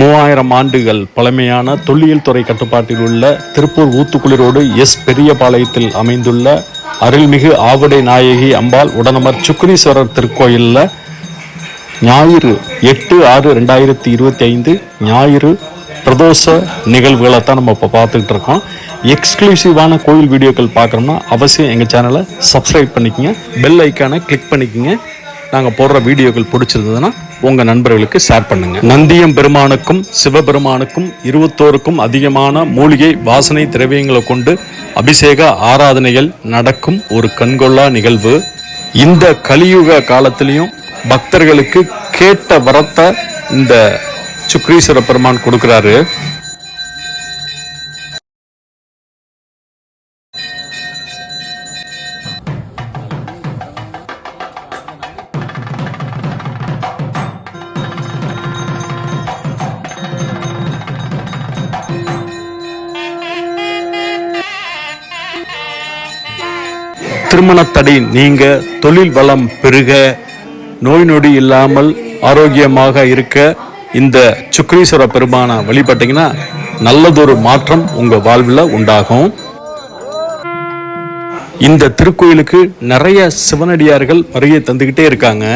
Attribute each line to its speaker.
Speaker 1: மூவாயிரம் ஆண்டுகள் பழமையான தொல்லியல் துறை கட்டுப்பாட்டில் உள்ள திருப்பூர் ஊத்துக்குளிரோடு எஸ். பெரியபாளையத்தில் அமைந்துள்ள அருள்மிகு ஆவுடை நாயகி அம்பாள் உடனமர் சுக்ரீஸ்வரர் திருக்கோயிலில் ஞாயிறு எட்டு ஆறு ரெண்டாயிரத்தி இருபத்தி ஐந்து ஞாயிறு பிரதோஷ நிகழ்வுகளை தான் நம்ம இப்போ பார்த்துக்கிட்டு இருக்கோம். எக்ஸ்க்ளூசிவான கோயில் வீடியோக்கள் பார்க்குறோம்னா அவசியம் எங்கள் சேனலை சப்ஸ்கிரைப் பண்ணிக்கங்க. பெல் ஐக்கானை கிளிக் பண்ணிக்கோங்க. நாங்கள் போடுற வீடியோக்கள் பிடிச்சிருந்ததுன்னா உங்கள் நண்பர்களுக்கு ஷேர் பண்ணுங்கள் நந்தியம் பெருமானுக்கும் சிவபெருமானுக்கும் இருபத்தோருக்கும் அதிகமான மூலிகை வாசனை திரவியங்களை கொண்டு அபிஷேக ஆராதனைகள் நடக்கும் ஒரு கண்கொள்ளா நிகழ்வு. இந்த கலியுக காலத்திலையும் பக்தர்களுக்கு கேட்ட வரத்தை இந்த சுக்ரீஸ்வர பெருமான் கொடுக்குறாரு. திருமணத்தடை நீங்க தொழில் வளம் பெருக நோய் நொடி இல்லாமல் ஆரோக்கியமாக இருக்க இந்த சுக்ரீஸ்வர பெருமானை வழிபட்டீங்கன்னா நல்லதொரு மாற்றம் உங்க வாழ்வில் உண்டாகும். இந்த திருக்கோயிலுக்கு நிறைய சிவனடியார்கள் வருகை தந்துக்கிட்டே இருக்காங்க.